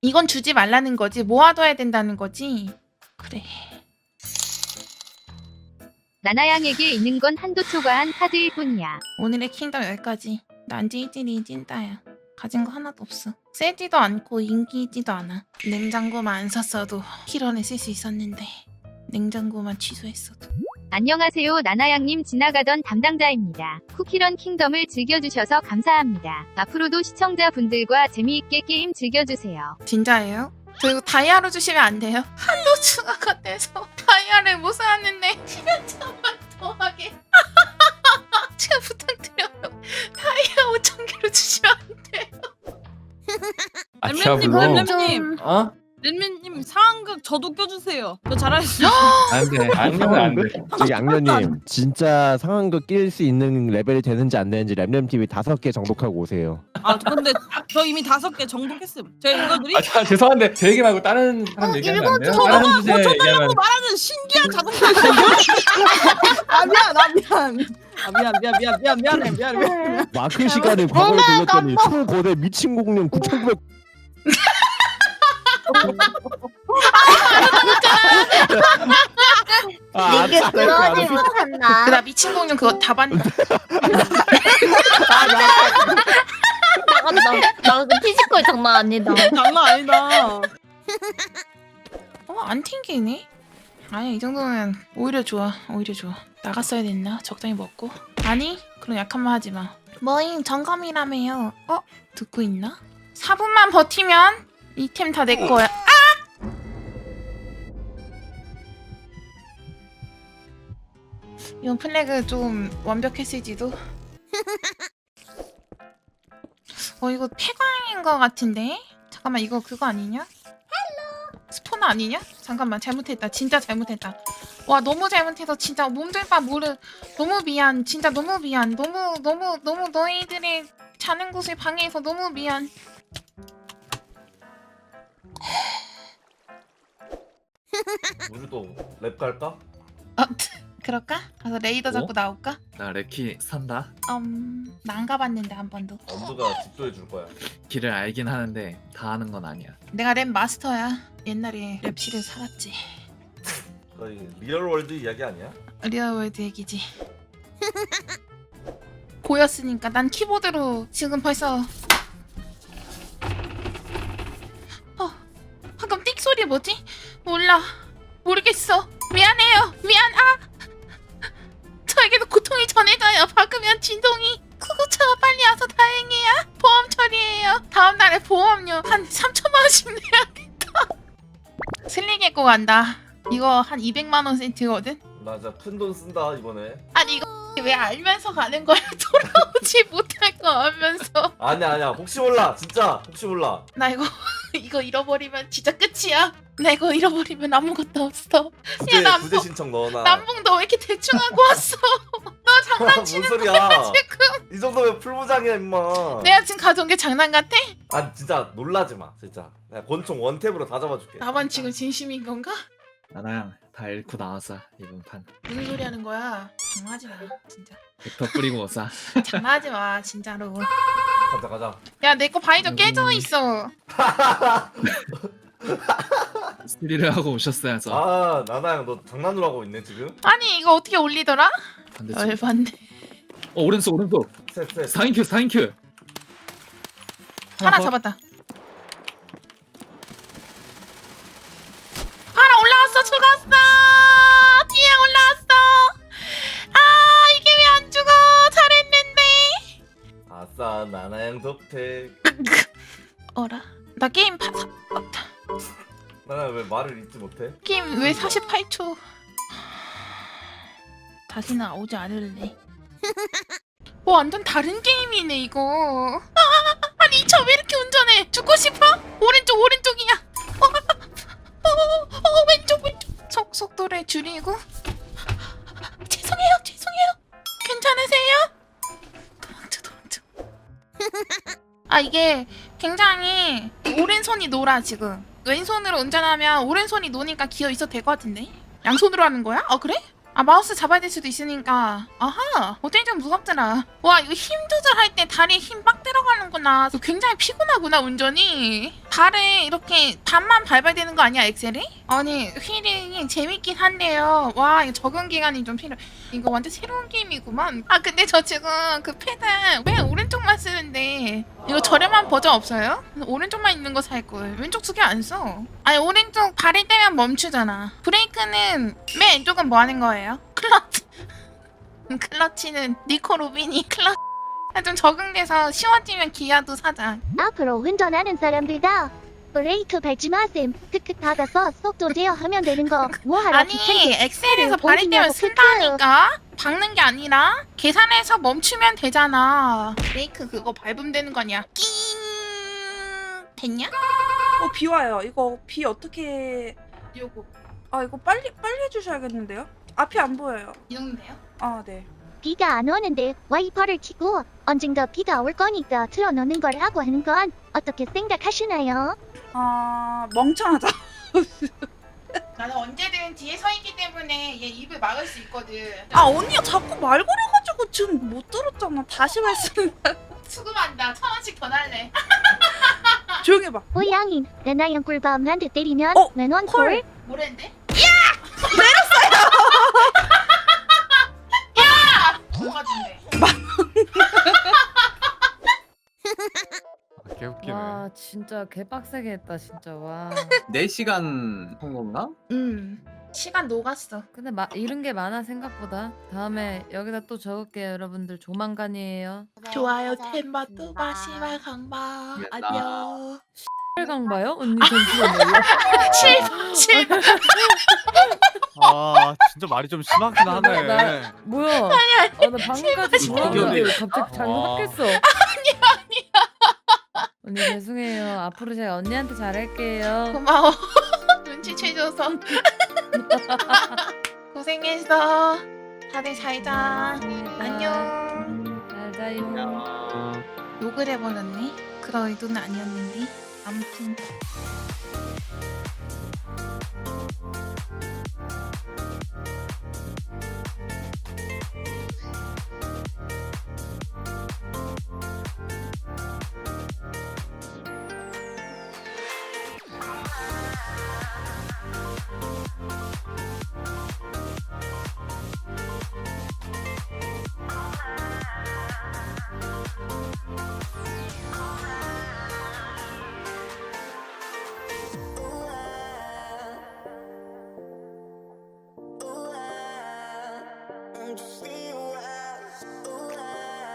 이건 주지 말라는 거지. 모아둬야 된다는 거지. 그래. 나나양에게 있는 건 한도 초과한 카드일 뿐이야. 오늘의 킹덤 여기까지. 난 찌질이 찐따야. 가진 거 하나도 없어. 세지도 않고 인기지도 않아. 냉장고만 안 샀어도 키런에 쓸 수 있었는데 냉장고만 취소했어도. 안녕하세요 나나양님 지나가던 담당자입니다. 쿠키런 킹덤을 즐겨주셔서 감사합니다. 앞으로도 시청자분들과 재미있게 게임 즐겨주세요. 진짜예요? 저 이거 다이아로 주시면 안 돼요? 한도 추가가 돼서 다이아를 못 사왔는데 시간차만 더하게 제가 부탁드려요 다이아 5천 개로 주시면 안 돼요 아 렘렘님, 디아블로 렘렘님. 어? 렌맨님 상황극 저도 껴주세요. 저 잘하시죠? 안돼 안돼 안돼 저기 양녀님 진짜 상황극 낄 수 있는 레벨이 되는지 안 되는지 램램 TV 다섯 개 정독하고 오세요. 아 근데 저 이미 다섯 개 정독했음. 제가 읽어드리? 아 자, 죄송한데 제 얘기 말고 다른 사람 얘기하면 안 돼요? 저거가 다른 주제 얘기하면 고쳐달라고 말하는 신기한 자동차. 아 미안, 아 미안. 아 미안, 미안, 미안, 미안, 미안해, 미안해. 미안해. 마크 시간을 과거로 돌렸더니 초고대 미친 공룡 9,900 아, 이게 그러지. 못한다. 그나 미친 공룡 그거 다 봤는데 나간다. 나 피지컬 장난 아니다. 장난 아니다. 어 안 튕기네 아니 이 정도면 오히려 좋아 오히려 좋아 나갔어야 됐나 적당히 먹고 아니 그럼 약한 말 하지 마 뭐임 점검이라며요 어 듣고 있나 4분만 버티면 이 템 다 내 거야 이건 플래그 좀 완벽했을지도? 어 이거 폐광인 거 같은데? 잠깐만 이거 그거 아니냐? 스포너 아니냐? 잠깐만 잘못했다. 진짜 잘못했다. 와 너무 잘못해서 진짜 몸둘바 모르 너무 미안. 진짜 너무 미안. 너무 너무 너무 너희들의 자는 곳을 방해해서 너무 미안. 우리도 랩 갈까? 어, 그럴까? 가서 레이더 잡고 어? 나올까? 나 레키 산다 음, 나 안 가봤는데 한 번도 엄두가 집도해 줄 거야. 길을 알긴 하는데 다 아는 건 아니야 내가 랩 마스터야 옛날에 랩실에 살았지 거의 리얼 월드 이야기 아니야? 리얼월드 얘기지 고였으니까 난 키보드로 지금 벌써 어 방금 띡 소리 뭐지? 몰라 한 3천만 원씩 내야겠다 슬리게고 간다 이거 한 200만 원 세트거든 나 진짜 큰돈 쓴다 이번에. 아니 이거 왜 알면서 가는 거야? 돌아오지 못할 거 알면서 아니야 아니야 혹시 몰라 진짜 혹시 몰라. 나 이거 이거 잃어버리면 진짜 끝이야. 나 이거 잃어버리면 아무것도 없어. 부재 남- 부재 신청 넣어놔. 남봉 너 왜 이렇게 대충 하고 왔어? 너 장난치는 뭔 소리야? 거야 지금? 이 풀무장이야 임마. 내가 지금 가져온 게 장난 같아? 아 진짜 놀라지 마 진짜. 내가 권총 원탭으로 다 잡아줄게. 나만 지금 진심인 건가? 나랑 다 잃고 나왔어 이번 판 무슨 소리 하는 거야? 장난하지 마 진짜. 벡터 뿌리고 오자 장난하지 마 진짜로. 가자 가자. 야 내 거 바위저 깨져 있어. 스리를 하고 오셨어야죠 아 나나양 너 장난으로 하고 있네 지금. 아니 이거 어떻게 올리더라? 반대쪽 열받네. 어 오른쪽 오른쪽. 셋셋. 4인큐 4인큐. 하나 잡았다. 하나 올라왔어 죽었어! 뒤에 올라왔어! 아 이게 왜 안 죽어? 잘했는데. 아싸 나나양 덕택. 어라? 나 게임 파, 사, 어, 나나양 왜 말을 잊지 못해? 게임 왜 48초? 다시는 오지 않을래 뭐 완전 다른 게임이네 이거. 아, 아니 저 왜 이렇게 운전해? 죽고 싶어? 오른쪽 오른쪽이야. 어, 어, 어, 어, 왼쪽 왼쪽. 속, 속도를 줄이고. 죄송해요 죄송해요. 괜찮으세요? 도망쳐 도망쳐. 아 이게 굉장히 오른손이 놀아 지금. 왼손으로 운전하면 오른손이 노니까 기어 있어도 될 것 같은데? 양손으로 하는 거야? 아 그래? 아 마우스 잡아야 될 수도 있으니까. 아하 어쩐지 좀 무섭더라. 와 이거 힘 조절할 때 다리에 힘 빡 들어가는구나. 굉장히 피곤하구나 운전이. 발에 이렇게 반만 밟아야 되는 거 아니야 엑셀이? 아니 휠이 재밌긴 한데요. 와 이거 적응 기간이 좀 필요 이거 완전 새로운 게임이구만. 아 근데 저 지금 그 패드 왜 오른쪽만 쓰는데 이거 저렴한 버전 없어요? 오른쪽만 있는 거 살걸 왼쪽 두 개 안 써. 아니 오른쪽 발을 떼면 멈추잖아. 브레이크는 맨 왼쪽은 뭐 하는 거예요? 클러치. 음, 클러치는 니코 로빈이 클러. 아, 좀 적응돼서 쉬워지면 기아도 사자. 앞으로 운전하는 사람들 다 브레이크 밟지 마셈 크크 닫아서 속도 제어하면 되는 거 뭐하라 아니 엑셀에서 네, 발을 떼면 쓴다니까. 박는 게 아니라 계산해서 멈추면 되잖아. 브레이크 그거 밟으면 되는 거 아니야? 낑 됐냐? 어, 비 와요. 이거 비 어떻게 요거 아, 이거 빨리 빨리 해 주셔야겠는데요? 앞이 안 보여요. 이 정도요? 아, 네. 비가 안 오는데 와이퍼를 켜고 언젠가 비가 올 거니까 틀어놓는 거라고 하는 건 어떻게 생각하시나요? 아, 멍청하다. 나는 언제든 뒤에 서 있기 때문에 얘 입을 막을 수 있거든. 아, 언니가 자꾸 말 걸어 가지고 지금 못 들었잖아. 다시 말씀. 수금한다. 천 원씩 더 날래. 조용히 해 봐. 고양이 내나영 꿀밤 한대 때리면 어, 맨원 콜. 콜 뭐랬는데? 와 진짜 개빡세게 했다 진짜 와 4시간 한 건가? 음. 시간 녹았어. 근데 마, 이런 게 많아 생각보다 다음에 여기다 또 적을게요 여러분들 조만간이에요 좋아요, 템바, 뚜바, 씨발, 강바. 네, 안녕. 강봐요? 언니 잠시만요 실, 실. 아 진짜 말이 좀 심하긴 하네. 나- 뭐야 아니 아니 나 방금까지 왜 갑자기 장와 바뀌었어 아니 아니야 언니 죄송해요 앞으로 제가 언니한테 잘할게요 고마워. 눈치채줘서. 고생했어. 다들 잘 자. 안녕. 잘 자요 욕을 해버렸네. 그런 의도는 아니었는데. 아무튼. Just